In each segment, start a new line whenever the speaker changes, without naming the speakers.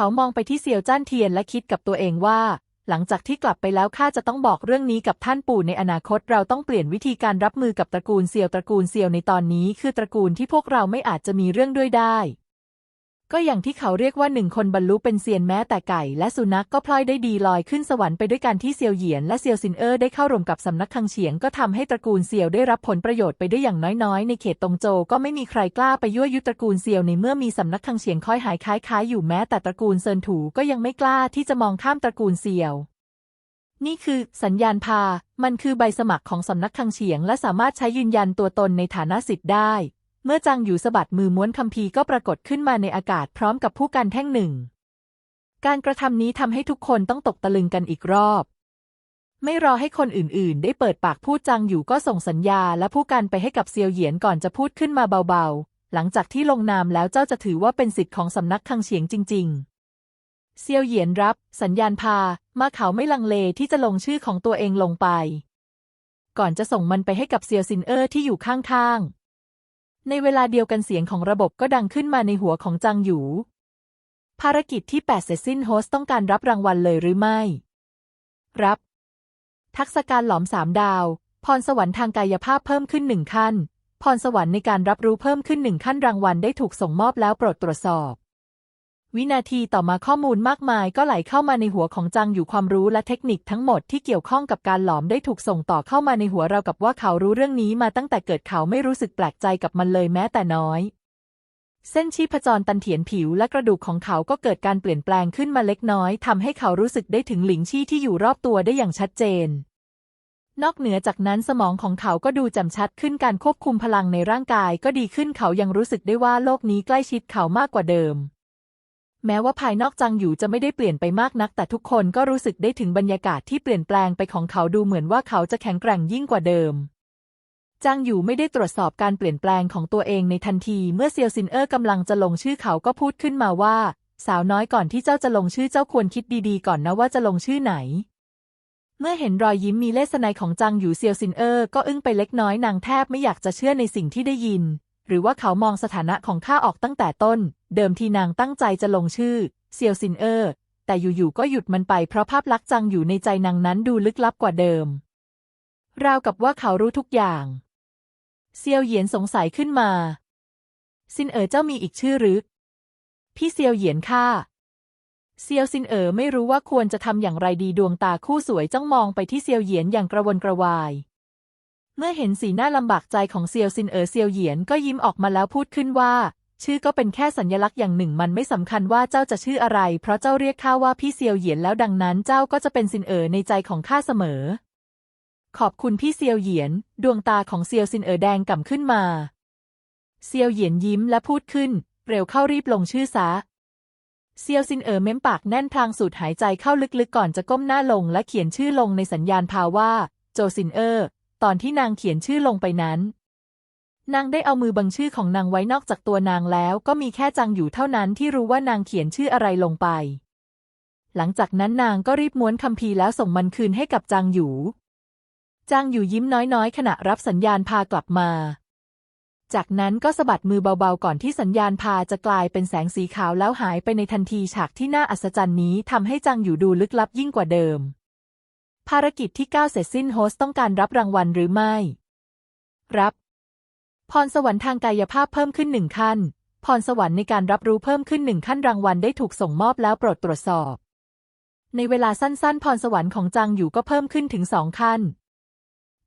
เขามองไปที่เซียวจ้านเทียนและคิดกับตัวเองว่า หลังจากที่กลับไปแล้วข้าจะต้องบอกเรื่องนี้กับท่านปู่ในอนาคตเราต้องเปลี่ยนวิธีการรับมือกับตระกูลเซียวตระกูลเซียวในตอนนี้ คือตระกูลที่พวกเราไม่อาจจะมีเรื่องด้วยได้ ก็อย่างที่เขาเรียกว่าหนึ่งคนบรรลุเป็นเซียนแม้แต่ไก่ และสุนัขกก็พลอยได้ดีลอยขึ้นสวรรค์ไปด้วยกันที่เซียวเหยียนและเซียวซินเออร์ได้เข้ารวมกับสำนักคังเฉียงก็ทำให้ตระกูลเซียวได้รับผลประโยชน์ไปด้วยอย่างน้อยๆ ในเขตตงโจก็ไม่มีใครกล้าไปยั่วยุตระกูลเซียวในเมื่อมีสำนักคังเฉียงคอยหายคล้ายๆอยู่แม้แต่ตระกูลเซินถูก็ยังไม่กล้าที่จะมองข้ามตระกูลเซียวนี่คือสัญญาณพา มันคือใบสมัครของสำนักคังเฉียง และสามารถใช้ยืนยันตัวตนในฐานะสิทธิ์ได้ เมื่อจางอยู่สะบัดมือม้วนคัมภีร์ก็ปรากฏขึ้นมาในอากาศพร้อมกับผู้กันแท่งหนึ่ง การกระทำนี้ทำให้ทุกคนต้องตกตะลึงกันอีกรอบ ไม่รอให้คนอื่นๆ ได้เปิดปากพูดจางอยู่ก็ส่งสัญญาและผู้กันไปให้กับเซียวเหยียนก่อนจะพูดขึ้นมาเบาๆ หลังจากที่ลงนามแล้วเจ้าจะถือว่าเป็นสิทธิ์ของสำนักคังเฉียงจริง ๆ เซียวเหยียนรับ สัญญาณพา มาเขาไม่ลังเลที่จะลงชื่อของตัวเองลงไป ก่อนจะส่งมันไปให้กับเซียวซินเออร์ที่อยู่ข้างๆ ในเวลาเดียวกันเสียงของระบบก็ดังขึ้นมาในหัวของจางหยู ภารกิจที่ 8 เสร็จสิ้นโฮสต์ต้องการรับรางวัลเลยหรือไม่ รับ ทักษะการหลอมสามดาว พรสวรรค์ทางกายภาพเพิ่มขึ้นหนึ่งขั้น พรสวรรค์ในการรับรู้เพิ่มขึ้นหนึ่งขั้นรางวัลได้ถูกส่งมอบแล้วโปรดตรวจสอบ วินาทีต่อมาข้อมูลมากมายก็ไหลเข้ามาในหัวของจังอยู่ความรู้และเทคนิคทั้งหมดที่เกี่ยวข้องกับการหลอมได้ถูกส่งต่อเข้ามาในหัวเรากับว่าเขารู้เรื่องนี้มาตั้งแต่เกิดเขาไม่รู้สึกแปลกใจกับมันเลยแม้แต่น้อย เส้นชีพจรตันเถียนผิวและกระดูกของเขาก็เกิดการเปลี่ยนแปลงขึ้นมาเล็กน้อยทำให้เขารู้สึกได้ถึงหลิงชี่ที่อยู่รอบตัวได้อย่างชัดเจน นอกเหนือจากนั้นสมองของเขาก็ดูจำชัดขึ้นการควบคุมพลังในร่างกายก็ดีขึ้นเขายังรู้สึกได้ว่าโลกนี้ใกล้ชิดเขามากกว่าเดิม แม้ว่าภายนอกจังอยู่จะไม่ได้เปลี่ยนไปมากนัก แต่ทุกคนก็รู้สึกได้ถึงบรรยากาศที่เปลี่ยนแปลงไปของเขาดูเหมือนว่าเขาจะแข็งแกร่งยิ่งกว่าเดิมจางอยู่ไม่ได้ตรวจสอบการเปลี่ยนแปลงของตัวเองในทันที เมื่อเซียวซินเออร์กำลังจะลงชื่อเขาก็พูดขึ้นมาว่า สาวน้อยก่อนที่เจ้าจะลงชื่อเจ้าควรคิดดีๆ ก่อนนะว่าจะลงชื่อไหน เมื่อเห็นรอยยิ้มมีเลสไนของจางอยู่เซียวซินเออร์ก็อึ้งไปเล็กน้อยนางแทบไม่อยากจะเชื่อในสิ่งที่ได้ยิน หรือว่าเขามองสถานะของข้าออกตั้งแต่ต้น เดิมทีนางตั้งใจจะลงชื่อ เซียวซินเออร์ แต่อยู่ๆก็หยุดมันไปเพราะภาพลักษณ์จังอยู่ในใจนางนั้นดูลึกลับกว่าเดิม ราวกับว่าเขารู้ทุกอย่าง เซียวเหยียนสงสัยขึ้นมา ซินเอ๋อเจ้ามีอีกชื่อหรือ พี่เซียวเหยียนข้าเซียวซินเอ๋อไม่รู้ว่าควรจะทำอย่างไรดีดวงตาคู่สวยจ้องมองไปที่เซียวเหยียนอย่างกระวนกระวาย เมื่อเห็นสีหน้าลำบากใจของเซียวซินเอ๋อเซียวเหยียนก็ยิ้มออกมาแล้วพูดขึ้นว่า ชื่อก็เป็นแค่สัญลักษณ์อย่างหนึ่งมันไม่สำคัญว่าเจ้าจะชื่ออะไร เพราะเจ้าเรียกข้าว่าพี่เซียวเหยียนแล้วดังนั้นเจ้าก็จะเป็นซินเอ๋อในใจของข้าเสมอ ขอบคุณพี่เซียวเหยียน ดวงตาของเซียวซินเอ๋อแดงก่ำขึ้นมา เซียวเหยียนยิ้มและพูดขึ้น เร็วเข้ารีบลงชื่อซะเซียวซินเอ๋อเม้มปากแน่นพลางสูดหายใจเข้าลึกๆก่อนจะก้มหน้าลงและเขียนชื่อลงในสัญญาณพาว่า โจซินเอ๋อ ตอนที่นางเขียนชื่อลงไปนั้น นางได้เอามือบังชื่อของนางไว้นอกจากตัวนางแล้ว ก็มีแค่จังอยู่เท่านั้นที่รู้ว่านางเขียนชื่ออะไรลงไป หลังจากนั้นนางก็รีบม้วนคัมภีร์แล้วส่งมันคืนให้กับจางหยูจางหยูยิ้มน้อยๆ ขณะรับสัญญาณพากลับมา จากนั้นก็สะบัดมือเบาๆ ก่อนที่สัญญาณพาจะกลายเป็นแสงสีขาวแล้วหายไปในทันทีฉากที่น่าอัศจรรย์นี้ทำให้จางหยูดูลึกลับยิ่งกว่าเดิม ภารกิจที่ 9 เสร็จสิ้นโฮสต์ต้องการรับรางวัลหรือไม่ รับ พรสวรรค์ทางกายภาพเพิ่มขึ้นหนึ่งขั้น พรสวรรค์ในการรับรู้เพิ่มขึ้นหนึ่งขั้นรางวัลได้ถูกส่งมอบแล้วโปรดตรวจสอบ ในเวลาสั้นๆ พรสวรรค์ของจางอยู่ก็เพิ่มขึ้นถึงสองขั้น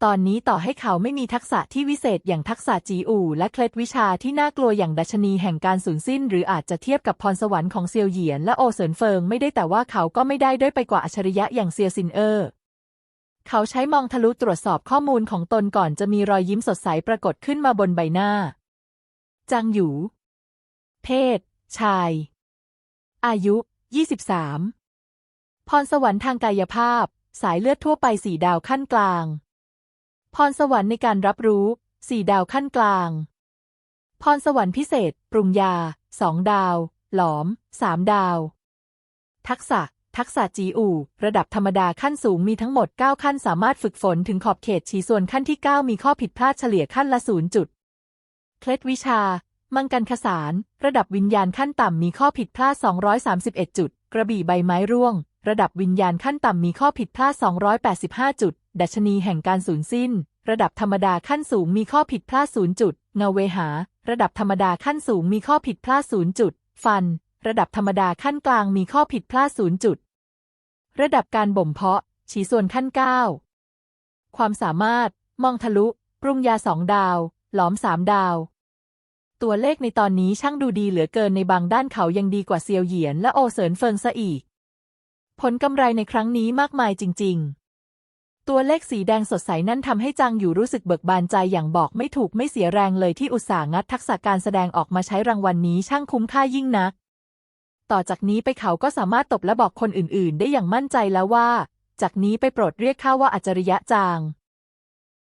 ตอนนี้ต่อให้เขาไม่มีทักษะที่วิเศษอย่างทักษะจีอู่และเคล็ดวิชาที่น่ากลัวอย่างดัชนีแห่งการสูญสิ้น หรืออาจจะเทียบกับพรสวรรค์ของเซียวเหยียนและโอเซินเฟิงไม่ได้แต่ว่าเขาก็ไม่ได้ด้อยไปกว่าอัจฉริยะอย่างเซียซินเออร์ เขาใช้มองทะลุตรวจสอบข้อมูลของตนก่อนจะมีรอยยิ้มสดใสปรากฏขึ้นมาบนใบหน้า จางหยู เพศ ชาย อายุ 23 พรสวรรค์ทางกายภาพ สายเลือดทั่วไปสี่ดาวขั้นกลาง พรสวรรค์ในการรับรู้สี่ดาวขั้นกลาง พรสวรรค์พิเศษ ปรุงยาสองดาว หลอมสามดาว ทักษะ ทักษะจีอู่ ระดับธรรมดาขั้นสูงมีทั้งหมด 9 ขั้นสามารถฝึกฝนถึงขอบเขตฉีส่วนขั้นที่ 9 มีข้อผิดพลาดเฉลี่ยขั้นละศูนย์จุด เคล็ดวิชา มังกันคสาร ระดับวิญญาณขั้นต่ำมีข้อผิดพลาด 231 จุด กระบี่ใบไม้ร่วง ระดับวิญญาณขั้นต่ำมีข้อผิดพลาด 285 จุด ดัชนีแห่งการสูญสิ้น ระดับธรรมดาขั้นสูงมีข้อผิดพลาด 0 จุด เงาเวหา ระดับธรรมดาขั้นสูงมีข้อผิดพลาด 0 จุด ฟัน ระดับธรรมดาขั้นกลางมีข้อผิดพลาด0จุด ระดับการบ่มเพาะฉีส่วนขั้น 9 ความสามารถ มองทะลุ ปรุงยาสองดาว หลอมสามดาว ตัวเลขในตอนนี้ช่างดูดีเหลือเกินในบางด้านเขายังดีกว่าเซียวเหยียนและโอเสินเฟิงซะอีก ผลกำไรในครั้งนี้มากมายจริง ๆ ตัวเลขสีแดงสดใสนั่นทำให้จางอยู่รู้สึกเบิกบานใจอย่างบอกไม่ถูกไม่เสียแรงเลยที่อุตส่าห์งัดทักษะการแสดงออกมาใช้รางวัลนนี้ช่างคุ้มค่ายิ่งนัก ต่อจากนี้ไปเขาก็สามารถตบและบอกคนอื่นๆ ได้อย่างมั่นใจแล้วว่า จากนี้ไปโปรดเรียกข้าว่าอัจฉริยะจาง